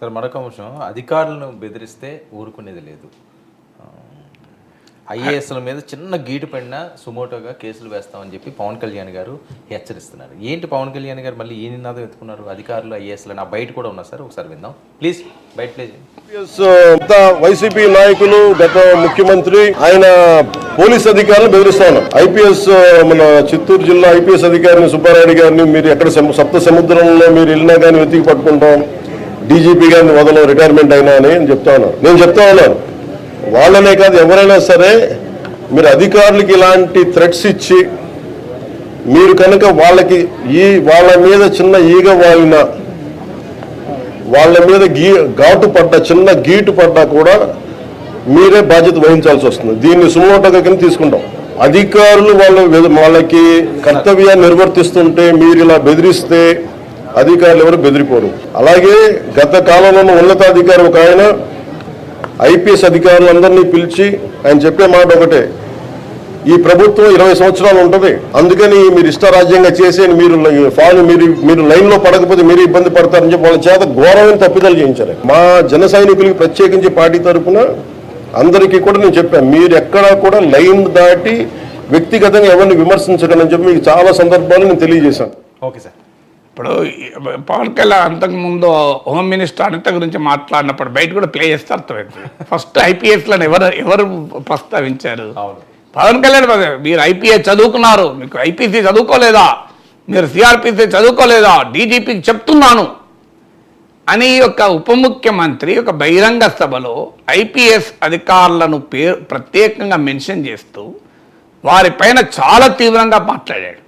Sir మరొక అంశం. అధికారులను బెదిరిస్తే ఊరుకునేది లేదు. ఐఏఎస్ల మీద చిన్న గీటు పడినా సుమోటోగా కేసులు వేస్తామని చెప్పి పవన్ కళ్యాణ్ గారు హెచ్చరిస్తున్నారు. ఏంటి పవన్ కళ్యాణ్ గారు మళ్ళీ ఏ నినాదం ఎత్తుకున్నారు? అధికారులు ఐఏఎస్లు నా బయట కూడా ఉన్నారు సార్ ఒకసారి విందాం. ప్లీజ్ బయట ప్లీజ్ వైసీపీ నాయకులు గత ముఖ్యమంత్రి ఆయన పోలీస్ అధికారులు బెదిరిస్తా ఉన్నారు. ఐపీఎస్ మన చిత్తూరు జిల్లా ఐపీఎస్ అధికారిని సుబ్బారాయుడు గారిని మీరు ఎక్కడ సప్త సముద్రంలో మీరు వెళ్ళినా కానీ వెతికి పట్టుకుంటాం. డీజీపీ గారిని వదలం రిటైర్మెంట్ అయినా అని చెప్తా ఉన్నాను. నేను చెప్తా ఉన్నాను. వాళ్ళనే కాదు ఎవరైనా సరే మీరు అధికారులకి ఇలాంటి థ్రెట్స్ ఇచ్చి మీరు కనుక వాళ్ళకి ఈ వాళ్ళ మీద చిన్న ఈగ వాలిన వాళ్ళ మీద గీ ఘాటు పడ్డ చిన్న గీటు పడ్డా కూడా మీరే బాధ్యత వహించాల్సి వస్తుంది. దీన్ని సుమోటగా కింద తీసుకుంటాం. అధికారులు వాళ్ళ వాళ్ళకి కర్తవ్యాన్ని నిర్వర్తిస్తుంటే మీరు ఇలా బెదిరిస్తే అధికారులు ఎవరు బెదిరిపోరు. అలాగే గత కాలంలో ఉన్నతాధికారి ఒక ఆయన ఐపీఎస్ అధికారులందరినీ పిలిచి ఆయన చెప్పే మాట ఒకటే ఈ ప్రభుత్వం ఇరవై సంవత్సరాలు ఉంటుంది. అందుకని మీరు ఇష్టరాజ్యంగా చేసి మీరు ఫాలో మీరు మీరు లైన్లో పడకపోతే మీరు ఇబ్బంది పడతారని చెప్పి వాళ్ళ చేత ఘోరమైన తప్పిదాలు చేయించారు. మా జన సైనికులకి ప్రత్యేకించి పార్టీ తరఫున అందరికీ కూడా నేను చెప్పాను మీరు ఎక్కడా కూడా లైన్ దాటి వ్యక్తిగతంగా ఎవరిని విమర్శించగలని చెప్పి మీకు చాలా సందర్భాలు నేను తెలియజేశాను. Okay sir. ఇప్పుడు పవన్ కళ్యాణ్ అంతకుముందు హోమ్ మినిస్టర్ అనిత గురించి మాట్లాడినప్పుడు బయట కూడా ప్లే చేస్తే అర్థమవుతుంది ఫస్ట్ ఐపీఎస్లను ఎవరు ఎవరు ప్రస్తావించారు? పవన్ కళ్యాణ్ మీరు ఐపీఎస్ చదువుకున్నారు మీకు ఐపీసీ చదువుకోలేదా? మీరు సిఆర్పిసి చదువుకోలేదా? డీజీపీకి చెప్తున్నాను. అని ఒక ఉప ముఖ్యమంత్రి ఒక బహిరంగ సభలో ఐపీఎస్ అధికారులను పేరు ప్రత్యేకంగా మెన్షన్ చేస్తూ వారిపైన చాలా తీవ్రంగా మాట్లాడాడు.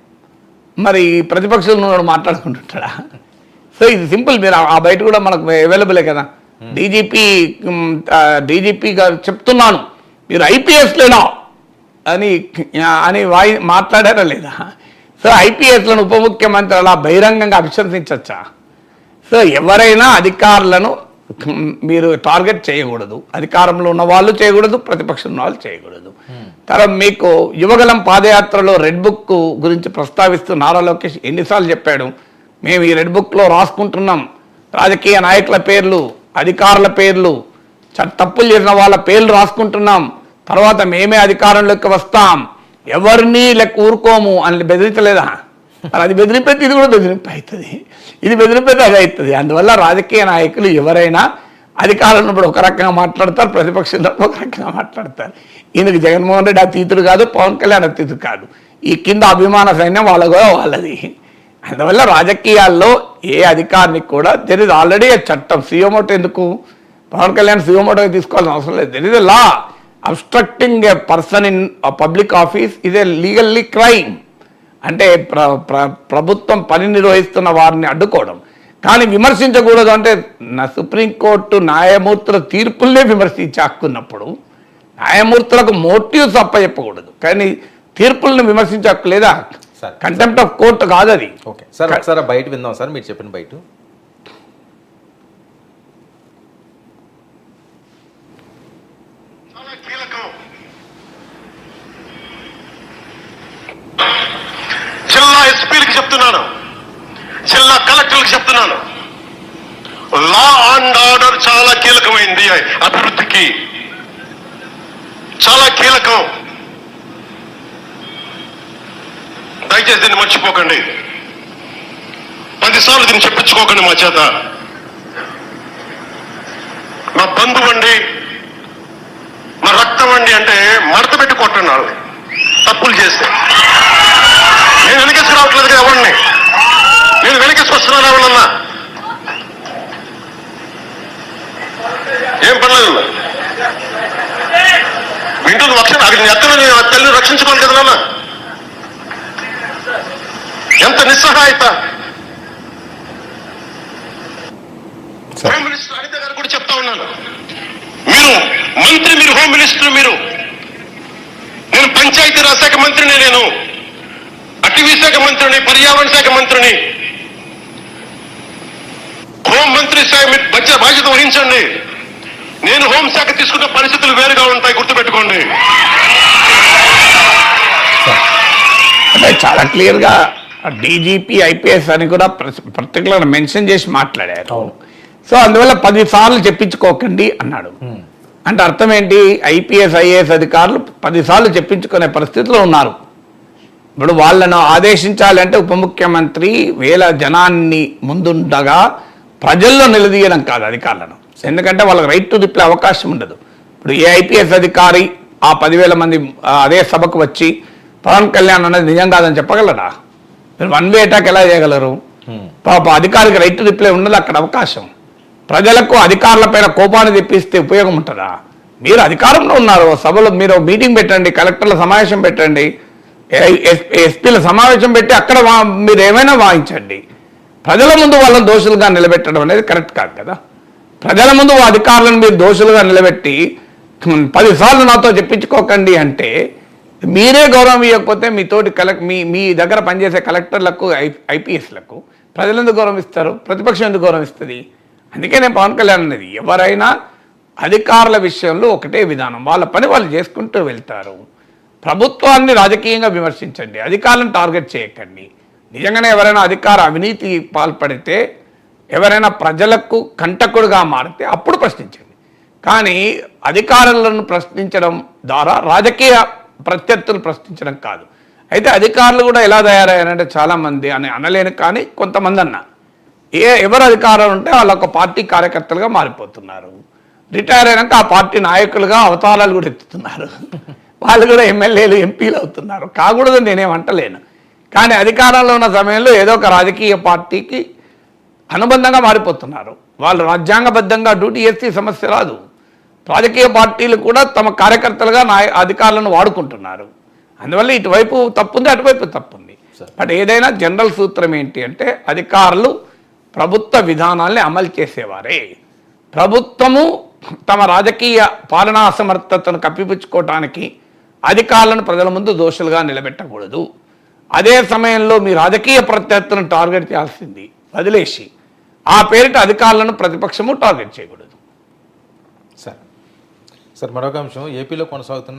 మరి ప్రతిపక్షంలో మాట్లాడుకుంటుంటాడా? సో ఇది సింపుల్ మీరు ఆ- బయట కూడా మనకు అవైలబులే కదా. డీజీపీ డీజీపీ గారు చెప్తున్నాను మీరు ఐపీఎస్ లేనా? అని అని వాయి మాట్లాడారా లేదా? సో ఐపీఎస్లను ఉప ముఖ్యమంత్రి అలా బహిరంగంగా అభిశంసించచ్చా సో ఎవరైనా అధికారులను మీరు టార్గెట్ చేయకూడదు. అధికారంలో ఉన్న వాళ్ళు చేయకూడదు ప్రతిపక్షం ఉన్న వాళ్ళు చేయకూడదు. తర్వాత మీకు యువగలం పాదయాత్రలో రెడ్ బుక్ గురించి ప్రస్తావిస్తూ నారా లోకేష్ ఎన్నిసార్లు చెప్పాడు. మేము ఈ రెడ్ బుక్లో రాసుకుంటున్నాం. రాజకీయ నాయకుల పేర్లు అధికారుల పేర్లు చ- తప్పులు చేసిన వాళ్ళ పేర్లు రాసుకుంటున్నాం. తర్వాత మేమే అధికారంలోకి వస్తాం. ఎవరిని లెక్క ఊరుకోము అని బెదిరించలేదా? అది బెదిరింపైతే ఇది కూడా బెదిరింపు అవుతుంది ఇది బెదిరింపైతే అది అవుతుంది అందువల్ల రాజకీయ నాయకులు ఎవరైనా అధికారంలో ఇప్పుడు ఒక రకంగా మాట్లాడతారు ప్రతిపక్షంలో ఒక రకంగా మాట్లాడతారు. ఈయనకి జగన్మోహన్ రెడ్డి అతీతుడు కాదు పవన్ కళ్యాణ్ అతీతుడు కాదు. ఈ కింద అభిమాన సైన్యం వాళ్ళ కూడా వాళ్ళది. అందువల్ల రాజకీయాల్లో ఏ అధికారినికి కూడా దెర్ ఇస్ ఆల్రెడీ చట్టం సీఎమోటో ఎందుకు? పవన్ కళ్యాణ్ సీఎమోటో తీసుకోవాల్సిన అవసరం లేదు. There is a law obstructing a person in public office is legally crime అంటే ప్ర ప్ర ప్రభుత్వం పని నిర్వహిస్తున్న వారిని అడ్డుకోవడం. కానీ విమర్శించకూడదు అంటే నా సుప్రీంకోర్టు న్యాయమూర్తుల తీర్పుల్నే విమర్శించి హక్కున్నప్పుడు న్యాయమూర్తులకు మోటివ్స్ అప్ప చెప్పకూడదు. కానీ తీర్పులను విమర్శించే హక్కు లేదా? సరే. కంటెంప్ట్ ఆఫ్ కోర్టు కాదు అది ఓకే. సార్ ఒకసారి బయట విందాం సార్ మీరు చెప్పిన బయట చాలా కీలకం జిల్లా ఎస్పీలకు చెప్తున్నాను. జిల్లా కలెక్టర్లకు చెప్తున్నాను. లా అండ్ ఆర్డర్ చాలా కీలకమైంది అభివృద్ధికి. చాలా కీలకం. దయచేసి దీన్ని మర్చిపోకండి. పదిసార్లు దీన్ని చెప్పించుకోకండి మా చేత. మా బంధువు అండి మా రక్తం అండి అంటే మడత పెట్టి కొట్టండి వాళ్ళని. తప్పులు చేస్తే నేను వెనకేసుకు రావట్లేదు ఎవరిని? నేను వెనకేసుకొస్తున్నాను ఎవరన్నా? ఏం పర్లేదు. వింటుంది రక్షణ అది నీ అత్తని నీ తల్లిని రక్షించుకోవాలి కదా నాన్న. ఎంత నిస్సహాయత. హోమ్ మినిస్టర్ అనిత గారు కూడా చెప్తా ఉన్నాను. మీరు మంత్రి మీరు హోమ్ మినిస్టర్ మీరు. నేను పంచాయతీరాజ్ శాఖ మంత్రిని నేను. అటవీ శాఖ మంత్రిని పర్యావరణ శాఖ మంత్రిని హోం మంత్రి శాఖ మీరు బాధ్యత బాధ్యత వహించండి. నేను హోంశాఖ తీసుకున్న పరిస్థితులు వేరుగా ఉంటాయి గుర్తుపెట్టుకోండి. చాలా క్లియర్గా డీజీపీ ఐపీఎస్ అని కూడా పర్టికులర్ మెన్షన్ చేసి మాట్లాడారు. సో అందువల్ల పది సార్లు చెప్పించుకోకండి అన్నాడు. అంటే అర్థం ఏంటి? ఐపీఎస్ ఐఏఎస్ అధికారులు పదిసార్లు చెప్పించుకునే పరిస్థితిలో ఉన్నారు. ఇప్పుడు వాళ్ళను ఆదేశించాలంటే ఉప ముఖ్యమంత్రి వేల జనాన్ని ముందుండగా ప్రజల్లో నిలదీయడం కాదు అధికారులను. ఎందుకంటే వాళ్ళకి రైట్ టు రిప్లై అవకాశం ఉండదు. ఇప్పుడు ఏ ఐపీఎస్ అధికారి ఆ పదివేల మంది అదే సభకు వచ్చి పవన్ కళ్యాణ్ అనేది నిజం కాదని చెప్పగలరా మీరు వన్ వే అటాక్ ఎలా చేయగలరు? పాప అధికారికి రైట్ టు రిప్లై ఉండదు అక్కడ అవకాశం. ప్రజలకు అధికారుల పైన కోపాన్ని తెప్పిస్తే ఉపయోగం ఉంటుందా? మీరు అధికారంలో ఉన్నారు సభలో మీరు మీటింగ్ పెట్టండి కలెక్టర్ల సమావేశం పెట్టండి ఎస్పీల సమావేశం పెట్టి అక్కడ మీరు ఏమైనా వాయించండి. ప్రజల ముందు వాళ్ళని దోషులుగా నిలబెట్టడం అనేది కరెక్ట్ కాదు కదా. ప్రజల ముందు అధికారులను మీరు దోషులుగా నిలబెట్టి పదిసార్లు నాతో చెప్పించుకోకండి అంటే మీరే గౌరవం ఇవ్వకపోతే మీ తోటి కలెక్ట్ మీ మీ దగ్గర పనిచేసే కలెక్టర్లకు ఐ ఐపీఎస్లకు ప్రజలు ఎందుకు గౌరవిస్తారు ప్రతిపక్షం ఎందుకు గౌరవిస్తుంది అందుకే నేను పవన్ కళ్యాణ్ అనేది ఎవరైనా అధికారుల విషయంలో ఒకటే విధానం. వాళ్ళ పని వాళ్ళు చేసుకుంటూ వెళ్తారు. ప్రభుత్వాన్ని రాజకీయంగా విమర్శించండి. అధికారులను టార్గెట్ చేయకండి. నిజంగానే ఎవరైనా అధికార అవినీతి పాల్పడితే ఎవరైనా ప్రజలకు కంటకుడుగా మారితే అప్పుడు ప్రశ్నించండి. కానీ అధికారులను ప్రశ్నించడం ద్వారా రాజకీయ ప్రత్యర్థులు ప్రశ్నించడం కాదు. అయితే అధికారులు కూడా ఎలా తయారయ్యారంటే చాలామంది అని అనలేను కానీ కొంతమంది అన్న ఏ ఎవరు అధికారులు ఉంటే వాళ్ళు ఒక పార్టీ కార్యకర్తలుగా మారిపోతున్నారు. రిటైర్ అయినాక ఆ పార్టీ నాయకులుగా అవతారాలు కూడా ఎత్తుతున్నారు. వాళ్ళు కూడా ఎమ్మెల్యేలు ఎంపీలు అవుతున్నారు. కాకూడదు నేనేమంటలేను కానీ అధికారంలో ఉన్న సమయంలో ఏదో ఒక రాజకీయ పార్టీకి అనుబంధంగా మారిపోతున్నారు. వాళ్ళు రాజ్యాంగబద్ధంగా డ్యూటీ చేస్తే సమస్య రాదు. రాజకీయ పార్టీలు కూడా తమ కార్యకర్తలుగా నాయ అధికారులను వాడుకుంటున్నారు. అందువల్ల ఇటువైపు తప్పుంది అటువైపు తప్పుంది. బట్ ఏదైనా జనరల్ సూత్రం ఏంటి అంటే అధికారులు ప్రభుత్వ విధానాల్ని అమలు చేసేవారే. ప్రభుత్వము తమ రాజకీయ పాలనా అసమర్థతను కప్పిపుచ్చుకోవటానికి అధికారులను ప్రజల ముందు దోషులుగా నిలబెట్టకూడదు. అదే సమయంలో మీ రాజకీయ ప్రత్యర్థులను టార్గెట్ చేయాల్సింది వదిలేసి ఆ పేరిట అధికారులను ప్రతిపక్షము టార్గెట్ చేయకూడదు. సార్ సార్ మరొక అంశం ఏపీలో కొనసాగుతున్న